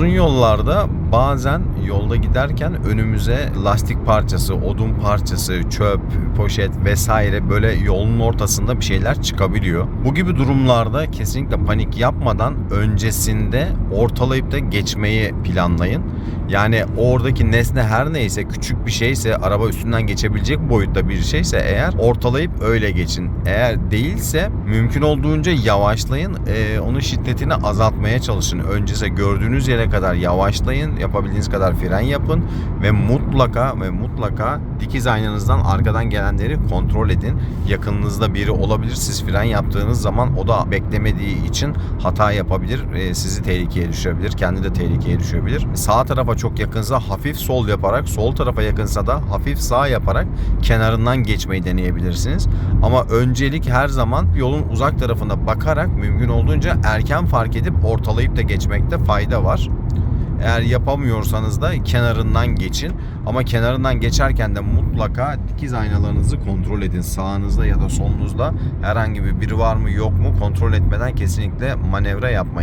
Uzun yollarda bazen yolda giderken önümüze lastik parçası, odun parçası, çöp, poşet vesaire böyle yolun ortasında bir şeyler çıkabiliyor. Bu gibi durumlarda kesinlikle panik yapmadan öncesinde ortalayıp da geçmeyi planlayın. Yani oradaki nesne her neyse küçük bir şeyse araba üstünden geçebilecek boyutta bir şeyse eğer ortalayıp öyle geçin. Eğer değilse mümkün olduğunca yavaşlayın. Ee, onun şiddetini azaltmaya çalışın. Öncese gördüğünüz yere kadar yavaşlayın. Yapabildiğiniz kadar fren yapın ve mutlaka ve mutlaka dikiz aynanızdan arkadan gelenleri kontrol edin. Yakınınızda biri olabilir. Siz fren yaptığınız zaman o da beklemediği için hata yapabilir. Ee, sizi tehlikeye düşürebilir. Kendi de tehlikeye düşebilir. Sağ tarafa çok yakınsa hafif sol yaparak, sol tarafa yakınsa da hafif sağ yaparak kenarından geçmeyi deneyebilirsiniz. Ama öncelik her zaman yolun uzak tarafına bakarak mümkün olduğunca erken fark edip ortalayıp da geçmekte fayda var. Eğer yapamıyorsanız da kenarından geçin. Ama kenarından geçerken de mutlaka dikiz aynalarınızı kontrol edin. Sağınızda ya da solunuzda herhangi bir biri var mı yok mu kontrol etmeden kesinlikle manevra yapmayın.